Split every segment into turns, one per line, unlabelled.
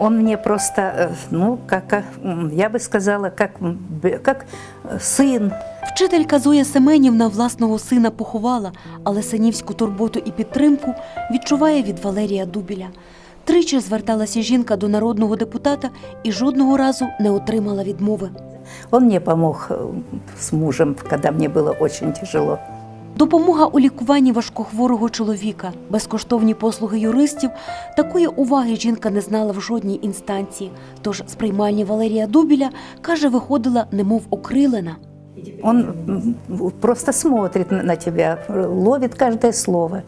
Он мне просто, э, ну, как, э, м, я бы сказала, как, м, б- как э, сын,
Вчителька Зоя Семенівна власного сина поховала, але синівську турботу і підтримку відчуває від Валерія Дубіля. Тричі зверталася жінка до народного депутата і жодного разу не отримала відмови.
Он мне помог э, с мужем, когда мне было очень тяжело.
Допомога у лікуванні важкохворого чоловіка, безкоштовні послуги юристів. Такої уваги жінка не знала в жодній інстанції. Тож з приймальні Валерія Дубіля каже, виходила немов окрилена.
Он м, просто смотрит на на тебя, ловит каждое слово.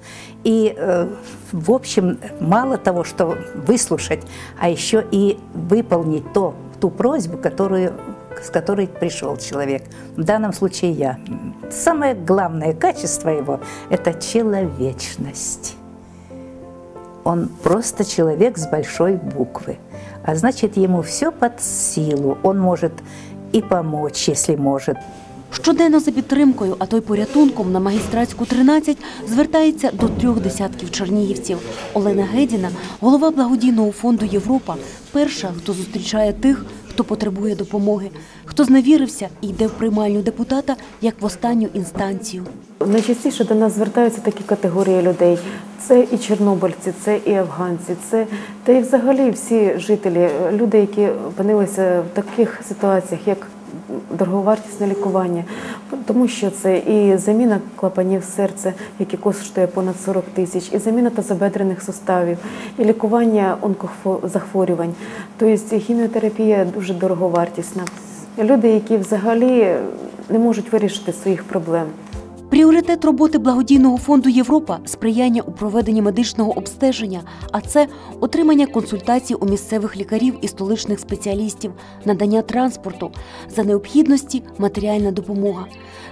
И, э, в общем, мало того, что выслушать, а еще и выполнить то, ту просьбу, которую, с которой пришел человек. В данном случае я. Самое главное качество его – это человечность. Он просто человек с большой буквы. А значит, ему все под силу. Он может и помочь, если может,
Щоденно за підтримкою, а то й порятунком на магістратську 13 звертається до трьох десятків чернігівців. Олена Гедіна, голова благодійного фонду Європа, перша, хто зустрічає тих, хто потребує допомоги, хто зневірився і йде в приймальню депутата як в останню інстанцію.
Найчастіше до нас звертаються такі категорії людей. Це і чорнобильці, це і афганці, це та і взагалі всі жителі, люди, які опинилися в таких ситуаціях, як дороговартісне лікування, тому що це і заміна клапанів серця, які коштує понад 40 тисяч, і заміна тазобедрених суставів, і лікування онкозахворювань. Тобто хіміотерапія дуже дороговартісна. Люди, які взагалі не можуть вирішити своїх проблем.
Пріоритет роботи благодійного фонду Європа сприяння у проведенні медичного обстеження, а це отримання консультацій у місцевих лікарів і столичних спеціалістів, надання транспорту, за необхідності матеріальна допомога.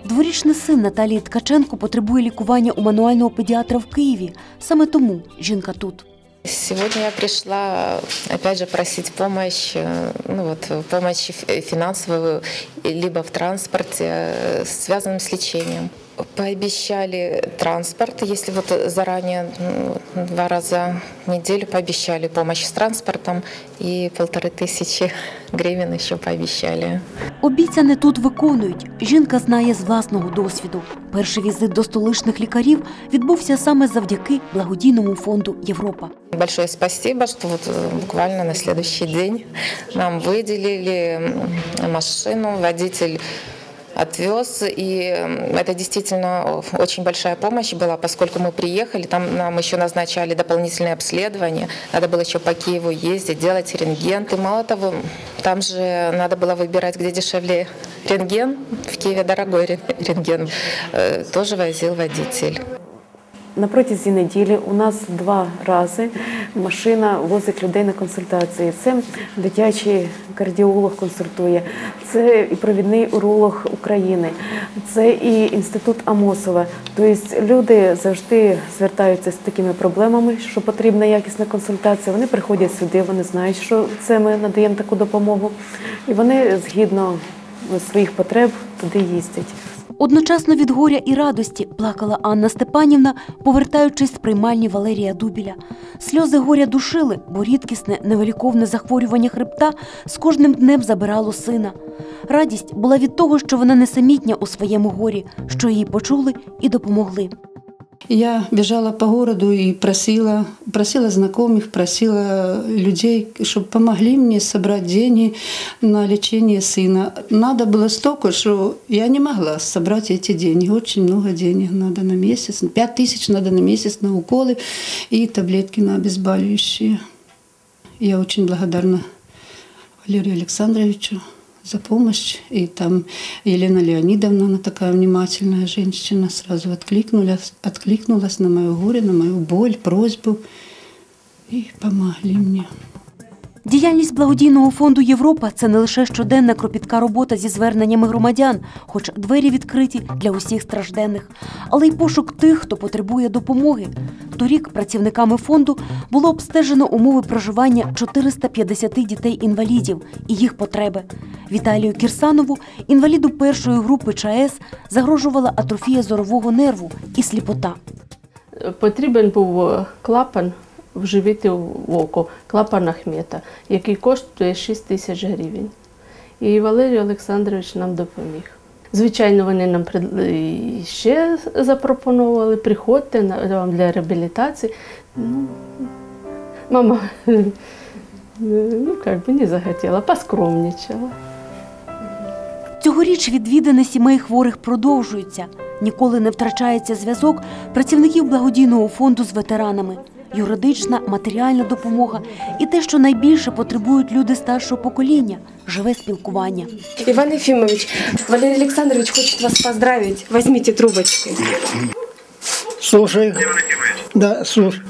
Дворічний син Наталії Ткаченко потребує лікування у мануального педіатра в Києві. Саме тому жінка тут.
Сегодня я пришла, опять же, просить помощь, э, ну вот, помощь финансовую, либо в транспорте, э, связанном с лечением. Пообещали транспорт, если вот заранее ну, два раза в неделю пообещали помощь с транспортом и полторы тысячи гривен еще пообещали.
Обіцяне тут виконують. Жінка знає з власного досвіду. Перший візит до столичних лікарів відбувся саме завдяки благодійному фонду Європа.
Большое спасибо, что вот э, буквально на следующий день нам выделили м, машину, водитель отвез, и м, это действительно очень большая помощь была, поскольку мы приехали, там нам еще назначали дополнительные обследования, надо было еще по Киеву ездить, делать рентген. И мало того, там же надо было выбирать, где дешевле рентген, в Киеве дорогой рен- рентген, Э, тоже возил водитель.
На протязі неділі у нас два рази машина возить людей на консультації. Це дитячий кардіолог консультує, це і провідний уролог України, це і інститут Амосова. Тобто люди завжди звертаються з такими проблемами, що потрібна якісна консультація. Вони приходять сюди, вони знають, що це ми надаємо таку допомогу, і вони згідно своїх потреб туди їздять.
Одночасно від горя і радості плакала Анна Степанівна, повертаючись з приймальні Валерія Дубіля. Сльози горя душили, бо рідкісне невиліковне захворювання хребта з кожним днем забирало сина. Радість була від того, що вона не самітня у своєму горі, що її почули і допомогли.
Я бежала по городу и просила, просила знакомых, просила людей, чтобы помогли мне собрать деньги на лечение сына. Надо было столько, что я не могла собрать эти деньги. Очень много денег надо на месяц. Пять тысяч надо на месяц на уколы и таблетки на обезболивающие. Я очень благодарна Валерию Александровичу за помощь. И там Елена Леонидовна, она такая внимательная женщина, сразу откликнулась, откликнулась на мое горе, на мою боль, просьбу. И помогли мне.
Діяльність благодійного фонду Європа це не лише щоденна кропітка робота зі зверненнями громадян, хоч двері відкриті для усіх стражденних, але й пошук тих, хто потребує допомоги. Торік працівниками фонду було обстежено умови проживання 450 дітей-інвалідів і їх потреби. Віталію Кірсанову, інваліду першої групи ЧАЕС, загрожувала атрофія зорового нерву і сліпота.
Потрібен був клапан вживити в око клапан Ахмета, який коштує 6 тисяч гривень. І Валерій Олександрович нам допоміг. Звичайно, вони нам ще запропонували, приходьте вам для реабілітації. Ну, мама ну, как бы не захотела, поскромничала.
Цьогоріч відвідини сімей хворих продовжуються. Ніколи не втрачається зв'язок працівників благодійного фонду з ветеранами, юридична, матеріальна допомога і те, що найбільше потребують люди старшого покоління живе спілкування.
Иван Ефимович, Валерий Александрович хочет вас поздравить. Возьмите трубочку.
Слушай. Да, слушай.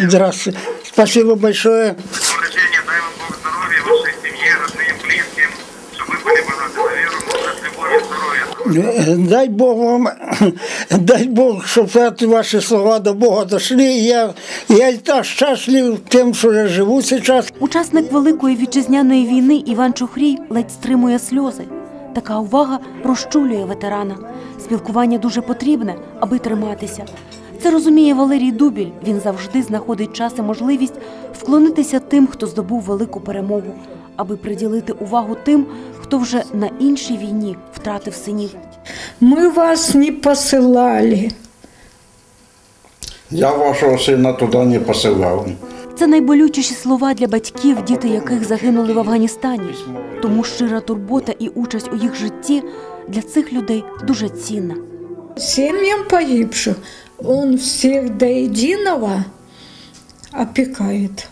Здравствуйте. Спасибо большое.
Рождения, дай вам Бог здоровья, вашей семье, родным, близким, чтобы вы были богаты на веру, мудрость, любовь и здоровья.
Э, Дай Бог вам, дай Бог, чтобы ваши слова до Бога дошли. Я, я и так счастлив тем, что я живу сейчас.
Учасник Великої вітчизняної війни Іван Чухрій ледь стримує сльози. Така увага розчулює ветерана. Спілкування дуже потрібне, аби триматися. Це розуміє Валерій Дубіль. Він завжди знаходить час і можливість вклонитися тим, хто здобув велику перемогу, аби приділити увагу тим, хто вже на іншій війні втратив синів.
Мы вас не посылали.
Я вашого сина туди не посилав.
Це найболючіші слова для батьків, діти яких загинули в Афганістані. Тому щира турбота і участь у їх житті для цих людей дуже цінна.
Семьям погибших он всех до единого опекает.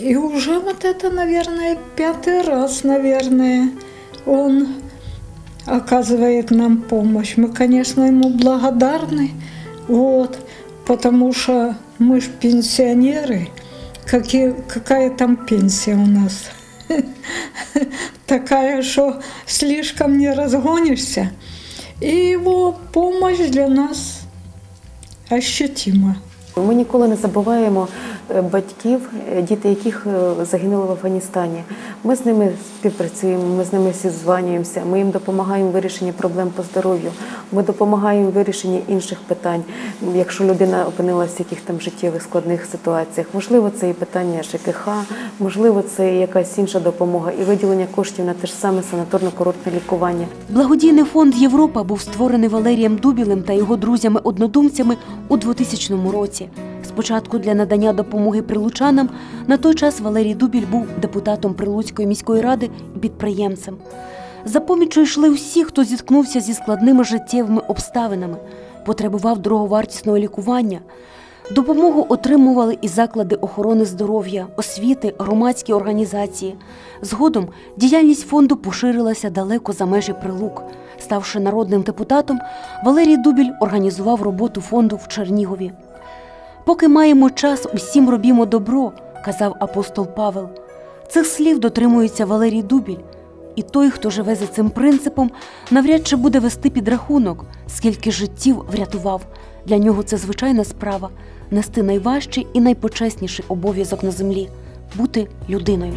И уже вот это, наверное, пятый раз, наверное, он оказывает нам помощь. Мы, конечно, ему благодарны, вот, потому что мы ж пенсионеры. Какие, какая там пенсия у нас? Такая, что слишком не разгонишься. И его помощь для нас ощутима.
Ми ніколи не забуваємо е, батьків, е, діти яких е, загинули в Афганістані. Ми з ними співпрацюємо, ми з ними зізванюємося, ми їм допомагаємо вирішенні проблем по здоров'ю, ми допомагаємо в вирішенні інших питань, якщо людина опинилася в яких там життєвих складних ситуаціях. Можливо, це і питання ЖКХ, можливо, це і якась інша допомога, і виділення коштів на те ж саме санаторно-курортне лікування.
Благодійний фонд Європа був створений Валерієм Дубілем та його друзями-однодумцями у 2000 році. Спочатку для надання допомоги прилучанам на той час Валерій Дубіль був депутатом Прилуцької міської ради і підприємцем. За поміччю йшли всі, хто зіткнувся зі складними життєвими обставинами, потребував дороговартісного лікування. Допомогу отримували і заклади охорони здоров'я, освіти, громадські організації. Згодом діяльність фонду поширилася далеко за межі прилук. Ставши народним депутатом, Валерій Дубіль організував роботу фонду в Чернігові. Поки маємо час, усім робімо добро, казав апостол Павел. Цих слів дотримується Валерій Дубіль. І той, хто живе за цим принципом, навряд чи буде вести підрахунок, скільки життів врятував. Для нього це звичайна справа нести найважчий і найпочесніший обов'язок на землі бути людиною.